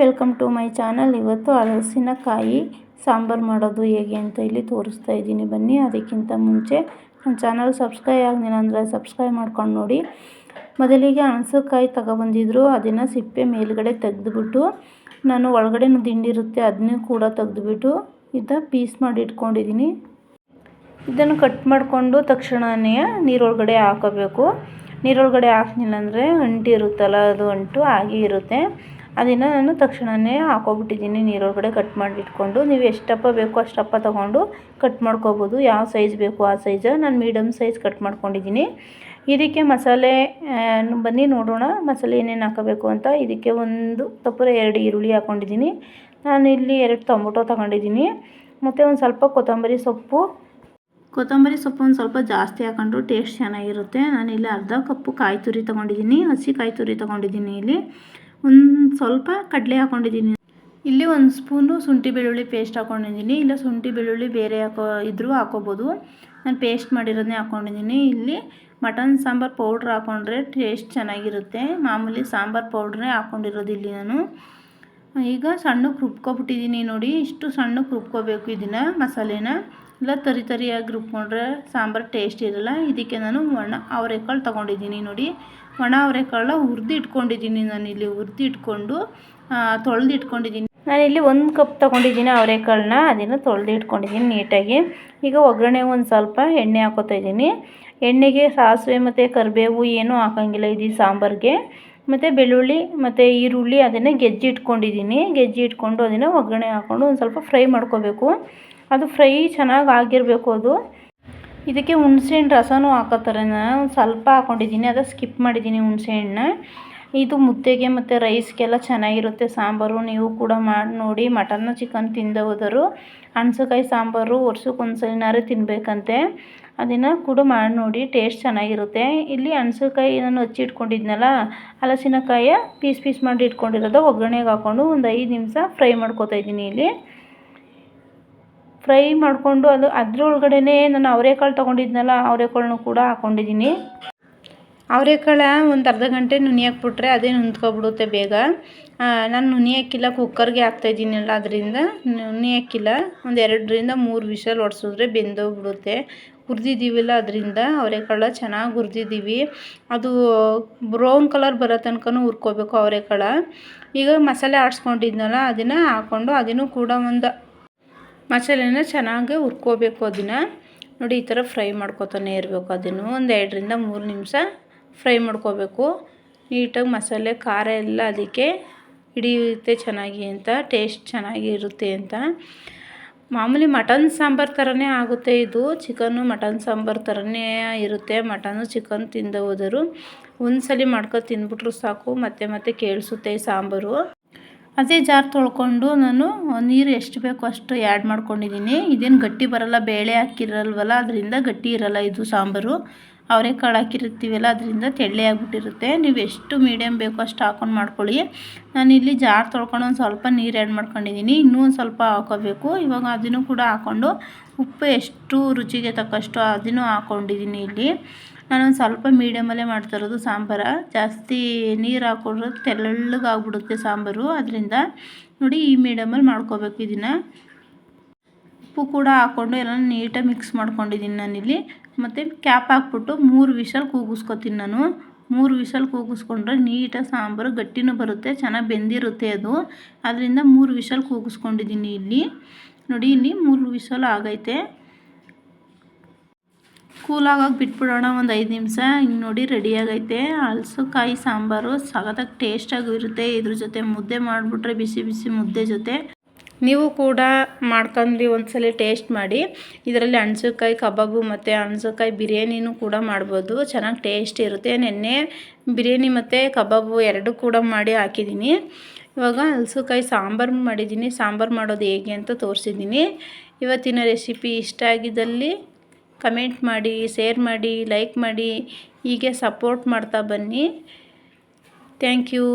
Welcome to my channel. ಇವತ್ತು ಹಲಸಿನಕಾಯಿ ಸಾಂಬಾರು ಮಾಡೋದು ಹೇಗೆ ಅಂತ ಇಲ್ಲಿ ತೋರಿಸ್ತಾ ಇದ್ದೀನಿ. ಬನ್ನಿ, ಅದಕ್ಕಿಂತ ಮುಂಚೆ ನನ್ನ ಚಾನಲ್ ಸಬ್ಸ್ಕ್ರೈಬ್ ಆಗಲಿಲ್ಲ ಅಂದರೆ ಸಬ್ಸ್ಕ್ರೈಬ್ ಮಾಡ್ಕೊಂಡು ನೋಡಿ. ಮೊದಲಿಗೆ ಹಣಸಕಾಯಿ ತಗೊಬಂದಿದ್ರು. ಅದನ್ನು ಸಿಪ್ಪೆ ಮೇಲುಗಡೆ ತೆಗೆದುಬಿಟ್ಟು, ನಾನು ಒಳಗಡೆ ದಿಂಡಿರುತ್ತೆ ಅದನ್ನೂ ಕೂಡ ತೆಗೆದುಬಿಟ್ಟು ಇದ ಪೀಸ್ ಮಾಡಿ ಇಟ್ಕೊಂಡಿದ್ದೀನಿ. ಇದನ್ನು ಕಟ್ ಮಾಡಿಕೊಂಡು ತಕ್ಷಣವೇ ನೀರೊಳಗಡೆ ಹಾಕೋಬೇಕು. ನೀರೊಳಗಡೆ ಹಾಕಲಿಲ್ಲ ಅಂದರೆ ಅಂಟಿರುತ್ತಲ್ಲ, ಅದು ಅಂಟು ಹಾಗೆ ಇರುತ್ತೆ. ಅದನ್ನು ನಾನು ತಕ್ಷಣವೇ ಹಾಕೋಬಿಟ್ಟಿದ್ದೀನಿ. ನೀರೊಳಗಡೆ ಕಟ್ ಮಾಡಿ ಇಟ್ಕೊಂಡು ನೀವು ಎಷ್ಟಪ್ಪ ಬೇಕೋ ಅಷ್ಟಪ್ಪ ತೊಗೊಂಡು ಕಟ್ ಮಾಡ್ಕೋಬೋದು. ಯಾವ ಸೈಜ್ ಬೇಕು ಆ ಸೈಜ ನಾನು ಮೀಡಿಯಮ್ ಸೈಜ್ ಕಟ್ ಮಾಡ್ಕೊಂಡಿದ್ದೀನಿ. ಇದಕ್ಕೆ ಮಸಾಲೆ ಬನ್ನಿ ನೋಡೋಣ ಮಸಾಲೆ ಏನೇನು ಹಾಕಬೇಕು ಅಂತ. ಇದಕ್ಕೆ ಒಂದು ತಪ್ಪರೆ ಎರಡು ಈರುಳ್ಳಿ ಹಾಕ್ಕೊಂಡಿದ್ದೀನಿ ನಾನು ಇಲ್ಲಿ ಎರಡು ಟೊಮೊಟೊ ತಗೊಂಡಿದ್ದೀನಿ. ಮತ್ತು ಒಂದು ಸ್ವಲ್ಪ ಕೊತ್ತಂಬರಿ ಸೊಪ್ಪು. ಕೊತ್ತಂಬರಿ ಸೊಪ್ಪು ಒಂದು ಸ್ವಲ್ಪ ಜಾಸ್ತಿ ಹಾಕೊಂಡ್ರು ಟೇಸ್ಟ್ ಚೆನ್ನಾಗಿರುತ್ತೆ. ನಾನು ಇಲ್ಲಿ ಅರ್ಧ ಕಪ್ಪು ಕಾಯಿ ತುರಿ ತೊಗೊಂಡಿದ್ದೀನಿ. ಹಸಿ ಕಾಯಿ ತುರಿ ತೊಗೊಂಡಿದ್ದೀನಿ ಇಲ್ಲಿ. ಒಂದು ಸ್ವಲ್ಪ ಕಡಲೆ ಹಾಕ್ಕೊಂಡಿದ್ದೀನಿ ಇಲ್ಲಿ ಒಂದು ಸ್ಪೂನು ಶುಂಠಿ ಬೆಳ್ಳುಳ್ಳಿ ಪೇಸ್ಟ್ ಹಾಕ್ಕೊಂಡಿದ್ದೀನಿ ಇಲ್ಲ ಶುಂಠಿ ಬೆಳ್ಳುಳ್ಳಿ ಬೇರೆ ಹಾಕೋ ಇದ್ದರೂ ಹಾಕೋಬೋದು. ನಾನು ಪೇಸ್ಟ್ ಮಾಡಿರೋದನ್ನೇ ಹಾಕ್ಕೊಂಡಿದ್ದೀನಿ ಇಲ್ಲಿ ಮಟನ್ ಸಾಂಬಾರು ಪೌಡ್ರ್ ಹಾಕ್ಕೊಂಡ್ರೆ ಟೇಸ್ಟ್ ಚೆನ್ನಾಗಿರುತ್ತೆ. ಮಾಮೂಲಿ ಸಾಂಬಾರು ಪೌಡ್ರೇ ಹಾಕ್ಕೊಂಡಿರೋದು ಇಲ್ಲಿ ನಾನು. ಈಗ ಸಣ್ಣಕ್ಕೆ ರುಬ್ಕೊಬಿಟ್ಟಿದ್ದೀನಿ ನೋಡಿ. ಇಷ್ಟು ಸಣ್ಣಕ್ಕೆ ರುಬ್ಕೋಬೇಕು ಇದನ್ನು ಮಸಾಲೆನ. ಇಲ್ಲ ತರಿ ತರಿಯಾಗಿ ರುಬ್ಕೊಂಡ್ರೆ ಸಾಂಬಾರು ಟೇಸ್ಟ್ ಇರಲ್ಲ. ಇದಕ್ಕೆ ನಾನು ಒಣ ಅವರೆಕಾಳು ತೊಗೊಂಡಿದ್ದೀನಿ ನೋಡಿ. ಒಣ ಅವರೆಕಾಳನ್ನ ಹುರಿದು ಇಟ್ಕೊಂಡಿದ್ದೀನಿ ನಾನಿಲ್ಲಿ ಹುರಿದು ಇಟ್ಕೊಂಡು ತೊಳೆದು ಇಟ್ಕೊಂಡಿದ್ದೀನಿ. ನಾನಿಲ್ಲಿ ಒಂದು ಕಪ್ ತೊಗೊಂಡಿದ್ದೀನಿ ಅವರೆಕಾಳನ್ನ. ಅದನ್ನು ತೊಳೆದು ಇಟ್ಕೊಂಡಿದ್ದೀನಿ ನೀಟಾಗಿ. ಈಗ ಒಗ್ಗರಣೆ ಒಂದು ಸ್ವಲ್ಪ ಎಣ್ಣೆ ಹಾಕೋತಾ ಇದ್ದೀನಿ. ಎಣ್ಣೆಗೆ ಸಾಸಿವೆ ಮತ್ತು ಕರಿಬೇವು ಏನೂ ಹಾಕೋಂಗಿಲ್ಲ ಇದು ಸಾಂಬಾರಿಗೆ. ಮತ್ತು ಬೆಳ್ಳುಳ್ಳಿ ಮತ್ತು ಈರುಳ್ಳಿ ಅದನ್ನು ಗೆಜ್ಜೆ ಇಟ್ಕೊಂಡಿದ್ದೀನಿ. ಗೆಜ್ಜೆ ಇಟ್ಕೊಂಡು ಅದನ್ನು ಒಗ್ಗರಣೆ ಹಾಕ್ಕೊಂಡು ಒಂದು ಸ್ವಲ್ಪ ಫ್ರೈ ಮಾಡ್ಕೋಬೇಕು. ಅದು ಫ್ರೈ ಚೆನ್ನಾಗಿ ಆಗಿರಬೇಕು ಅದು. ಇದಕ್ಕೆ ಹುಣಸೆಹಣ್ಣು ರಸನೂ ಹಾಕೋತಾರೆ ನಾನು ಸ್ವಲ್ಪ ಹಾಕ್ಕೊಂಡಿದ್ದೀನಿ ಅದು ಸ್ಕಿಪ್ ಮಾಡಿದ್ದೀನಿ ಹುಣಸೆಹಣ್ಣನ್ನ. ಇದು ಮುದ್ದೆಗೆ ಮತ್ತು ರೈಸ್ಗೆಲ್ಲ ಚೆನ್ನಾಗಿರುತ್ತೆ. ಸಾಂಬಾರು ನೀವು ಕೂಡ ಮಾಡಿ, ನೋಡಿ, ಮಟನ್ನು ಚಿಕನ್ ತಿಂದ ಹೋದರು. ಹಣ್ಸೆಕಾಯಿ ಸಾಂಬಾರು ವರ್ಷಕ್ಕೆ ಒಂದು ಸಲಿನಾರು ತಿನ್ನಬೇಕಂತೆ ಅದನ್ನು ಕೂಡ ಮಾಡಿ, ನೋಡಿ, ಟೇಸ್ಟ್ ಚೆನ್ನಾಗಿರುತ್ತೆ. ಇಲ್ಲಿ ಹಣ್ಸೆಕಾಯಿ ನಾನು ಹಚ್ಚಿಟ್ಕೊಂಡಿದ್ನಲ್ಲ ಹಲಸಿನಕಾಯಿಯ ಪೀಸ್ ಪೀಸ್ ಮಾಡಿ ಇಟ್ಕೊಂಡಿರೋದು. ಒಗ್ಗರಣೆಗೆ ಹಾಕ್ಕೊಂಡು ಒಂದು ಐದು ನಿಮಿಷ ಫ್ರೈ ಮಾಡ್ಕೊತಾ ಇದ್ದೀನಿ ಇಲ್ಲಿ. ಫ್ರೈ ಮಾಡಿಕೊಂಡು ಅದು ಅದರೊಳಗಡೆನೆ ನಾನು ಅವರೆಕಾಳು ತೊಗೊಂಡಿದ್ನಲ್ಲ, ಅವರೆಕಾಳನ್ನೂ ಕೂಡ ಹಾಕ್ಕೊಂಡಿದ್ದೀನಿ ಅವರೆಕಾಳು ಒಂದು ಅರ್ಧ ಗಂಟೆ ನುನಿ ಹಾಕ್ಬಿಟ್ರೆ ಅದೇ ನುಂದ್ಕೊಬಿಡುತ್ತೆ ಬೇಗ. ನಾನು ನುನಿ ಹಾಕಿಲ್ಲ ಕುಕ್ಕರ್ಗೆ ಹಾಕ್ತಾಯಿದ್ದೀನಲ್ಲ ಅದರಿಂದ ನುನಿ ಹಾಕಿಲ್ಲ ಒಂದು ಎರಡರಿಂದ ಮೂರು ವಿಷಲ್ ಹೊಡ್ಸಿದ್ರೆ ಬೆಂದೋಗ್ಬಿಡುತ್ತೆ. ಹುರಿದಿದ್ದೀವಲ್ಲ, ಅದರಿಂದ ಅವರೆಕಾಳು ಚೆನ್ನಾಗಿ ಹುರಿದಿದ್ದೀವಿ. ಅದು ಬ್ರೌನ್ ಕಲರ್ ಬರೋ ತನಕನೂ ಹುರ್ಕೋಬೇಕು ಅವರೆಕಾಳು. ಈಗ ಮಸಾಲೆ ಆಡಿಸ್ಕೊಂಡಿದ್ನಲ್ಲ, ಅದನ್ನು ಹಾಕ್ಕೊಂಡು ಅದನ್ನು ಕೂಡ ಒಂದು ಮಸಾಲೆನ ಚೆನ್ನಾಗಿ ಹುರ್ಕೋಬೇಕು ಅದನ್ನು. ನೋಡಿ, ಈ ಥರ ಫ್ರೈ ಮಾಡ್ಕೋತಾನೆ ಇರಬೇಕು ಅದನ್ನು. ಒಂದು ಎರಡರಿಂದ ಮೂರು ನಿಮಿಷ ಫ್ರೈ ಮಾಡ್ಕೋಬೇಕು. ನೀಟಾಗಿ ಮಸಾಲೆ, ಖಾರ ಎಲ್ಲ ಅದಕ್ಕೆ ಹಿಡಿಯುತ್ತೆ ಚೆನ್ನಾಗಿ ಅಂತ, ಟೇಸ್ಟ್ ಚೆನ್ನಾಗಿ ಇರುತ್ತೆ ಅಂತ. ಮಾಮೂಲಿ ಮಟನ್ ಸಾಂಬಾರು ಥರನೇ ಆಗುತ್ತೆ ಇದು. ಚಿಕನ್ನು ಮಟನ್ ಸಾಂಬಾರು ಥರನೇ ಇರುತ್ತೆ. ಮಟನು ಚಿಕನ್ ತಿಂದ ಹೋದರು ಒಂದು ಸಲ ಮಾಡ್ಕೊಂಡು ತಿಂದ್ಬಿಟ್ರು ಸಾಕು. ಮತ್ತೆ ಮತ್ತೆ ಕೇಳಿಸುತ್ತೆ ಸಾಂಬಾರು. ಅದೇ ಜಾರ್ ತೊಳ್ಕೊಂಡು ನಾನು ನೀರು ಎಷ್ಟು ಬೇಕೋ ಅಷ್ಟು ಆ್ಯಡ್ ಮಾಡ್ಕೊಂಡಿದ್ದೀನಿ. ಇದೇನು ಗಟ್ಟಿ ಬರಲ್ಲ, ಬೇಳೆ ಹಾಕಿರಲ್ವಲ್ಲ, ಅದರಿಂದ ಗಟ್ಟಿ ಇರಲ್ಲ ಇದು ಸಾಂಬಾರು. ಅವರೆಕಾಳು ಹಾಕಿರ್ತೀವಲ್ಲ, ಅದರಿಂದ ತೆಳ್ಳೆ ಆಗಿಬಿಟ್ಟಿರುತ್ತೆ. ನೀವು ಎಷ್ಟು ಮೀಡಿಯಮ್ ಬೇಕೋ ಅಷ್ಟು ಹಾಕೊಂಡು ಮಾಡ್ಕೊಳ್ಳಿ. ನಾನಿಲ್ಲಿ ಜಾರ್ ತೊಳ್ಕೊಂಡು ಒಂದು ಸ್ವಲ್ಪ ನೀರು ಆ್ಯಡ್ ಮಾಡ್ಕೊಂಡಿದ್ದೀನಿ. ಇನ್ನೂ ಒಂದು ಸ್ವಲ್ಪ ಹಾಕೋಬೇಕು. ಇವಾಗ ಅದನ್ನು ಕೂಡ ಹಾಕ್ಕೊಂಡು ಉಪ್ಪು ಎಷ್ಟು ರುಚಿಗೆ ತಕ್ಕಷ್ಟು ಅದನ್ನು ಹಾಕ್ಕೊಂಡಿದ್ದೀನಿ ಇಲ್ಲಿ. ನಾನೊಂದು ಸ್ವಲ್ಪ ಮೀಡಿಯಮಲ್ಲೇ ಮಾಡ್ತಾ ಇರೋದು ಸಾಂಬಾರು. ಜಾಸ್ತಿ ನೀರು ಹಾಕೊಂಡ್ರೆ ತೆಳ್ಳಗಾಗ್ಬಿಡುತ್ತೆ ಸಾಂಬಾರು. ಅದರಿಂದ ನೋಡಿ ಈ ಮೀಡಿಯಮಲ್ಲಿ ಮಾಡ್ಕೋಬೇಕು ಇದನ್ನು. ಉಪ್ಪು ಕೂಡ ಹಾಕ್ಕೊಂಡು ಎಲ್ಲ ನೀಟಾಗಿ ಮಿಕ್ಸ್ ಮಾಡ್ಕೊಂಡಿದ್ದೀನಿ ನಾನಿಲ್ಲಿ. ಮತ್ತು ಕ್ಯಾಪ್ ಹಾಕ್ಬಿಟ್ಟು ಮೂರು ವಿಷಲ್ ಕೂಗಿಸ್ಕೊತೀನಿ ನಾನು. ಮೂರು ವಿಷಲ್ ಕೂಗಿಸ್ಕೊಂಡ್ರೆ ನೀಟಾಗಿ ಸಾಂಬಾರು ಗಟ್ಟಿನೂ ಬರುತ್ತೆ, ಚೆನ್ನಾಗಿ ಬೆಂದಿರುತ್ತೆ ಅದು. ಅದರಿಂದ ಮೂರು ವಿಷಲ್ ಕೂಗಿಸ್ಕೊಂಡಿದ್ದೀನಿ ಇಲ್ಲಿ. ನೋಡಿ ಇಲ್ಲಿ ಮೂರು ವಿಷಲ್ ಆಗೈತೆ. ಕೂಲಾಗೋಗಿ ಬಿಟ್ಬಿಡೋಣ ಒಂದು ಐದು ನಿಮಿಷ. ಹಿಂಗೆ ನೋಡಿ ರೆಡಿಯಾಗೈತೆ ಹಲಸುಕಾಯಿ ಸಾಂಬಾರು ಸಖತ್ತಾಗಿ ಟೇಸ್ಟಾಗೂ ಇರುತ್ತೆ. ಇದ್ರ ಜೊತೆ ಮುದ್ದೆ ಮಾಡಿಬಿಟ್ರೆ ಬಿಸಿ ಬಿಸಿ ಮುದ್ದೆ ಜೊತೆ. ನೀವು ಕೂಡ ಮಾಡ್ಕೊಂಡು ಒಂದ್ಸಲ ಟೇಸ್ಟ್ ಮಾಡಿ. ಇದರಲ್ಲಿ ಹಣ್ಸಕಾಯಿ, ಕಬಾಬು ಮತ್ತು ಹಣ್ಸಕಾಯಿ ಬಿರಿಯಾನಿನೂ ಕೂಡ ಮಾಡ್ಬೋದು. ಚೆನ್ನಾಗಿ ಟೇಸ್ಟ್ ಇರುತ್ತೆ. ನೆನ್ನೆ ಬಿರಿಯಾನಿ ಮತ್ತು ಕಬಾಬು ಎರಡು ಕೂಡ ಮಾಡಿ ಹಾಕಿದ್ದೀನಿ. ಇವಾಗ ಹಲಸುಕಾಯಿ ಸಾಂಬಾರು ಮಾಡಿದ್ದೀನಿ. ಸಾಂಬಾರು ಮಾಡೋದು ಹೇಗೆ ಅಂತ ತೋರಿಸಿದ್ದೀನಿ. ಇವತ್ತಿನ ರೆಸಿಪಿ ಇಷ್ಟ ಆಗಿದ್ದಲ್ಲಿ ಕಮೆಂಟ್ ಮಾಡಿ ಶೇರ್ ಮಾಡಿ ಲೈಕ್ ಮಾಡಿ ಹೀಗೆ ಸಪೋರ್ಟ್ ಮಾಡ್ತಾ ಬನ್ನಿ. Thank you.